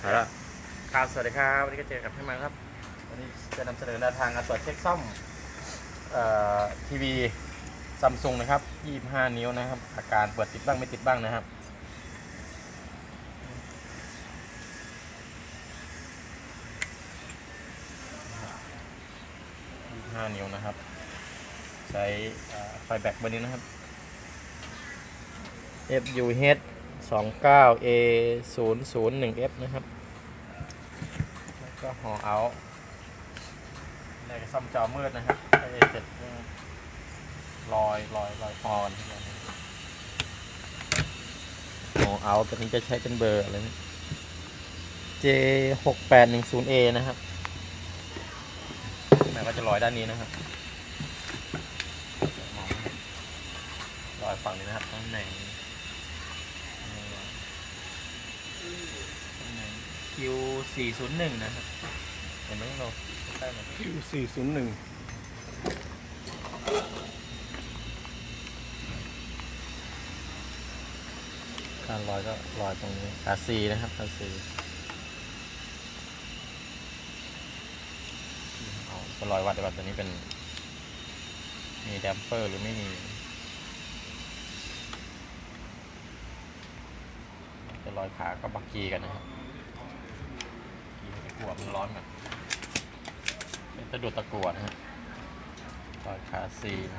เอาละครับสวัสดีครับ วันนี้ก็เจอกับพี่มาครับ วันนี้จะนำเสนอแนวทางการตรวจเช็คซ่อมเอ่อทีวีซัมซุงนะครับ 25 นิ้วนะครับ อาการเปิดติดบ้างไม่ติดบ้างนะครับ 25 นิ้วนะครับ ใช้ไฟแบตเบอร์นี้นะครับ FUH 29 A 0 0 1 F นะครับ แล้วก็ห่อเอาในซ่อมจอมืดนะครับไอเจ็ดลอยลอยลอยพอนห่อเอาตัวนี้จะใช้เป็นเบอร์อะไรนะ J 6 8 1 0 A นะครับมันก็จะลอยด้านนี้นะครับลอยฝั่งนี้นะครับตำแหน่ง คิวสี่ศูนย์หนึ่งนะครับเห็นไหมเราใกล้ๆหน่อยคิวสี่ศูนย์หนึ่งการลอยก็ลอยตรงนี้คาซีนะครับคาซีเอาก็ลอยวัดดีกว่าตัวนี้เป็น มีแดมเปอร์หรือไม่มี จะลอยขาก็บักกีกันนะครับ กั่วมันร้อนก่อนเป็นตะดุดตะกั่วนะฮะลอยขาซีน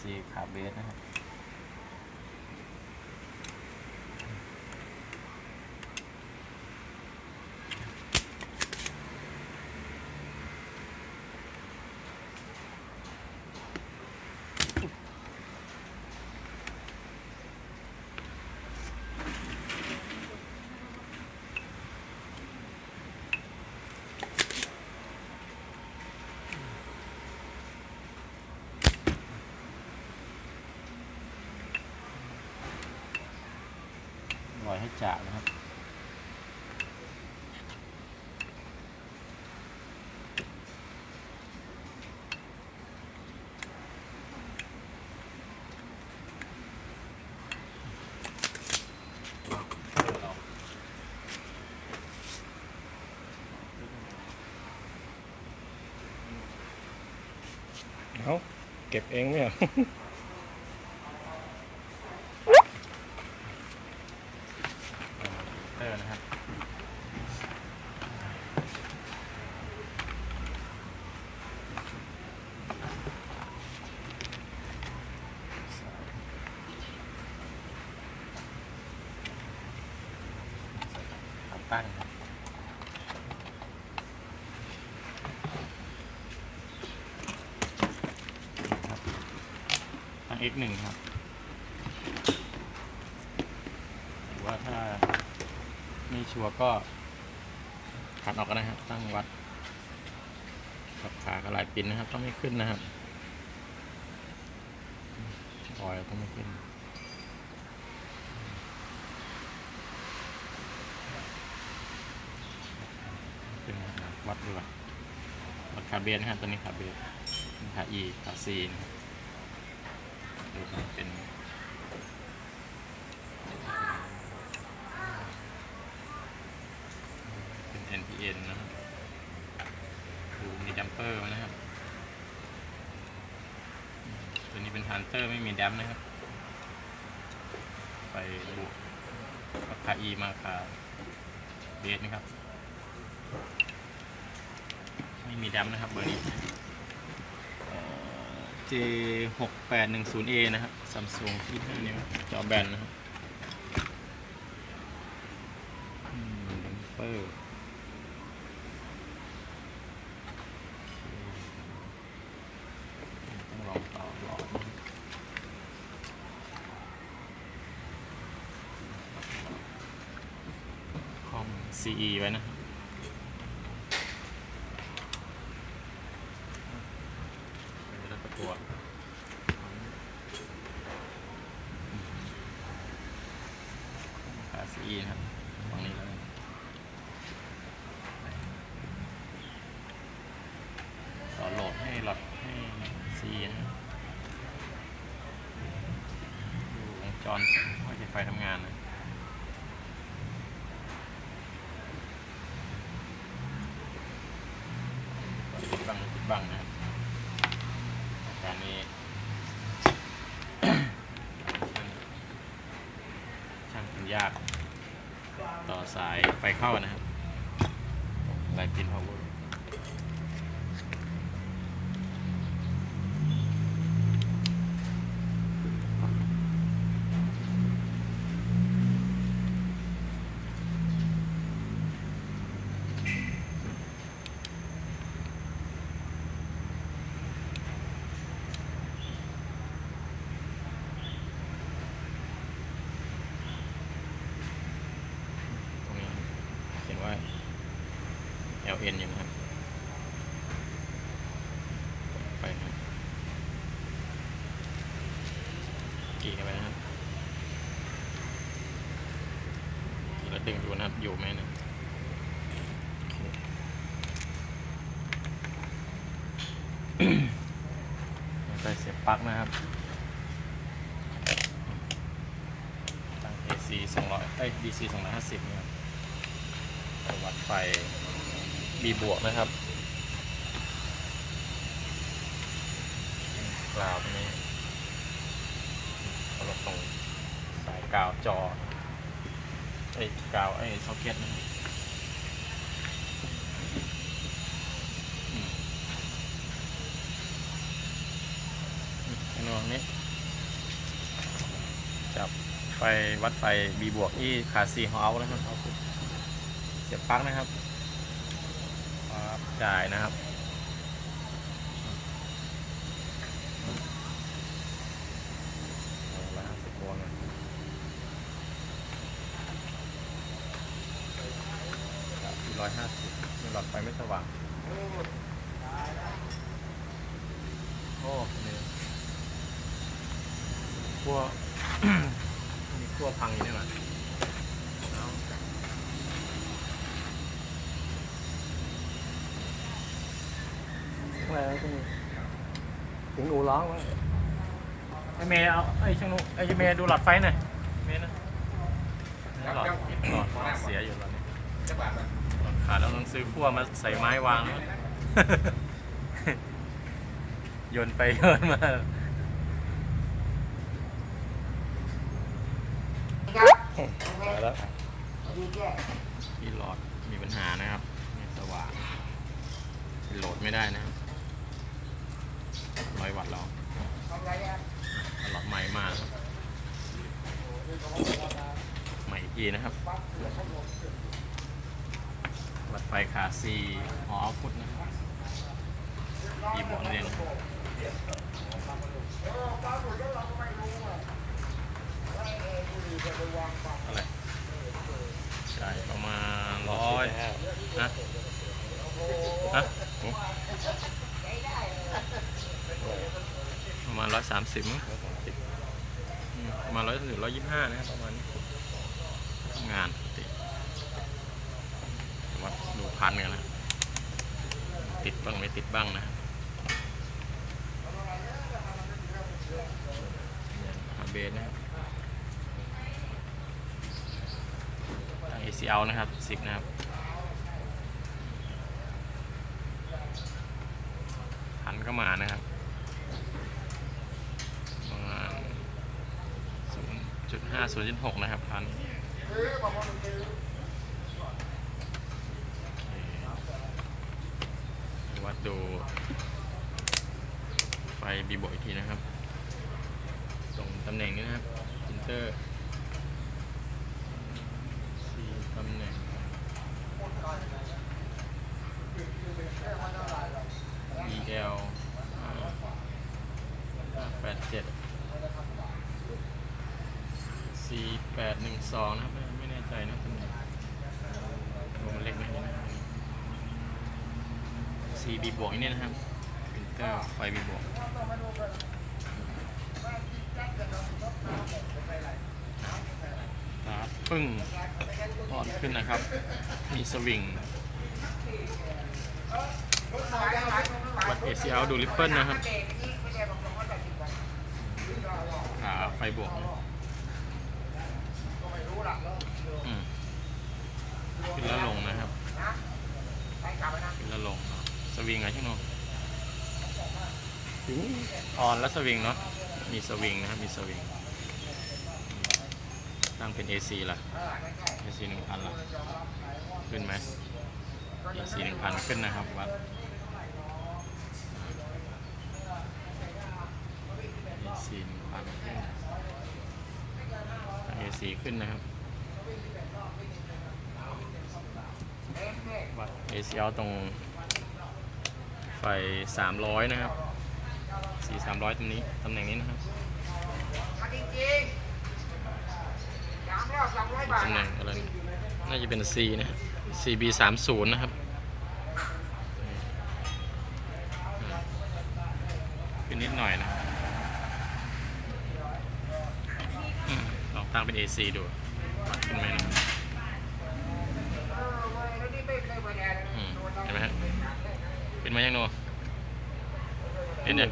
ซีขาเบสนะครับ ลอยให้จ่านะครับ เอาเก็บเองเนี่ยเตอร์นะครับ ขา ตั้งครับครับตั้ง x หนึ่งครับหรือว่าถ้าไม่ชัวร์ก็ขัดออกก็ได้ครับ ตั้งวัดกับขากระลายปินนะครับ ต้องไม่ขึ้นนะครับ ปล่อยต้องไม่ขึ้น ขึ้นนะครับ วัดดูก่อนวัดขาเบสนะครับตัวนี้ขาเบสขาอีขาซีนดูครับเป็นเป็น NPN นะครับดูมีดัมเปอร์นะครับ ตัวนี้เป็นฮันเตอร์ไม่มีดัมนะครับ ไปบวกกับคา E มาคาเบสนะครับ ไม่มีดัมนะครับเบอร์นี้ J 6 8 1 0 A นะครับซัมซุงที่5นิ้วจอแบนนะครับเปอร์ต้องลองต่อหลอดนะครับคอม CE ไว้นะครับแล้วก็ตัว E นะครับฝั่งนี้แล้วต่อโหลดให้หลอดให้ C นดูวงจรว่าจะไฟทำงานนะปิดบังปิดบังนะครับการนี้ช่างทำยาก ต่อสายไฟเข้านะครับไลน์พินพาวเวอร์ตรงนี้เขียนว่า LN อยู่นะครับไปนะครับกี่ไปนะครับแล้วดึงดูนะครับอยู่ไหมนะโอเคไปเสียบปลั๊กนะครับตั้ง AC 200เอ้ย DC 250นะครับวัดไฟ B บวกนะครับกราวนี้สำหรับตรงสายกาวจอไอ้กาวไอ้ซ็อกเก็ตนะครับอืมอันนี้ จับไฟวัดไฟ B บวกที่ขาซีฮอลนะครับเสียบปลั๊กนะครับ จ่ายนะครับ ร้อยห้าสิบวงนะที่ร้อยห้าสิบมีหลอดไฟไม่สว่างโอ้เนี่ขั้วมีขั้วพังอยู่นี่หว่าเอา อะไรนะถึงหนูร้องวะไอเมย์เอาไอช่างนุไอเมย์ดูหลอดไฟหน่อยเมย์นะหลอดหลอดหลอดเสียอยู่หลอดนี้หลอดขาดแล้วต้องซื้อขั้วมาใส่ไม้วางแล้วโยนไปโยนมามาแล้วที่หลอดมีปัญหานะครับไม่สว่างโหลดไม่ได้นะครับ ร้อยวัตต์แล้วหลอดใหม่มากใหม่อีนะครับวัดไฟขาซีหอพุทธนะครับอีบวกเรียนอะไรใช่ประมาณร้อยฮะฮะโอ้ป ร้อยสามสิบมั้งมประมาณร้อยถึงร้อยยี่ห้านะครับประมาณงานติวัดดูพันกันนะ ติดบ้างไม่ติดบ้างนะอาเบนนะครับทาง ACL นะครับ10นะครับพันก็มานะครับ ประมาณ 0.5 0.6นะครับพันวัดดู ไฟบีบอยอีกทีนะครับ ตรงตำแหน่งนี้นะครับพินเตอร์สี่ตำแหน่ง BL แปดเจ็ดสี่แปดหนึ่ง สองนะครับไม่แน่ใจนะตำแหน่งตัวมันเล็กนะนี่นะครับ CB บวกนี่นะครับพินเตอร์ไฟ B บวกตาร์ทเปิดปึ้งอ่อนขึ้นนะครับ มีสวิงวัด ACL ดูริปเปิลนะครับขาไฟบวกนะอืมขึ้นแล้วลงนะครับ ขึ้น แล้วลงเนาะสวิงไงช่ไหมถึงออนแล้วสวิงเนาะมีสวิงนะครับมีสวิงตั้งเป็น AC ล่ะ AC หนึ่งพันล่ะขึ้นไหม AC หนึ่งพันขึ้นนะครับวัด AC หนึ่งพันขึ้น AC ขึ้นนะครับ วัด ACL ตรงไฟ 300 นะครับ สี่สามร้อยตรงนี้ ตำแหน่งนี้นะครับตำแหน่งอะไรน่าจะเป็น C นะ CB สามศูนย์นะครับขึ้นนิดหน่อยนะลองตั้งเป็น AC ดูวัดขึ้นไหมนะครับอืมเห็นไหมฮะขึ้ นไหมยังโนเห็นเนี่ย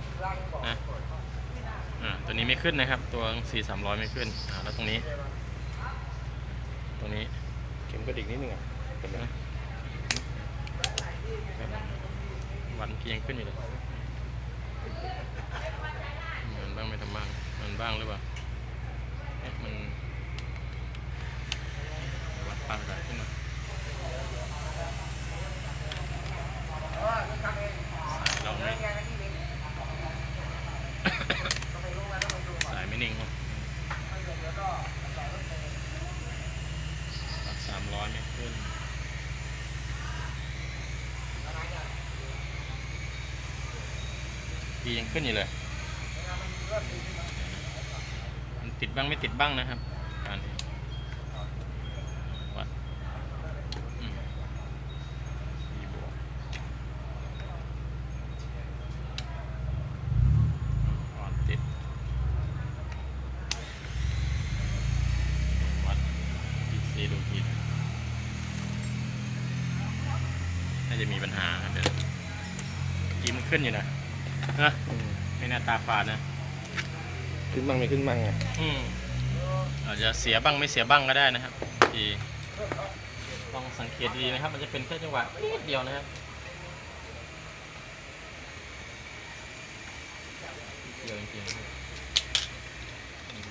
นะอ่าตัวนี้ไม่ขึ้นนะครับ ตัว C 3 0 0ไม่ขึ้นอ่าแล้วตรงนี้ ตรงนี้เข็มกระดิกนิดนึงอะเห็นไหมวันเมื่อกี้ยังขึ้นอยู่เลยมันบ้างไม่ทำบ้างมันบ้างหรือเปล่าเอ๊ะมันวัดปานแบบขึ้นมาสายเราไม่ สายไม่นิ่งครับวัดสามร้อยไม่ขึ้น ดียังขึ้นอยู่เลย มันติดบ้างไม่ติดบ้างนะครับการนี้วัดอืมดีบวกอ่อนติด วัดดีซีดูฮีทน่าจะมีปัญหาครับเดี๋ยวยีมัน ขึ้นอยู่นะนะอืมไม่น่าตาฝาดนะ ขึ้นบ้างไม่ขึ้นบ้างอะอืมอาจจะเสียบ้างไม่เสียบ้างก็ได้นะครับทีลองสังเกตดีนะครับ มันจะเป็นแค่จังหวะนิดเดียวนะครับนิดเดียวจริงๆนะครับ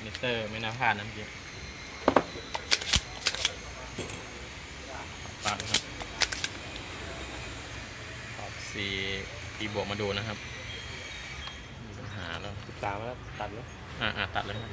มิเตอร์ไม่น่าพลาดนะเมื่อกี้ปรับนะครับออกสี ตีบวกมาดูนะครับมีปัญหาแล้ว ติดตามแล้วตัดแล้วอ่าอ่าตัดเลยครับ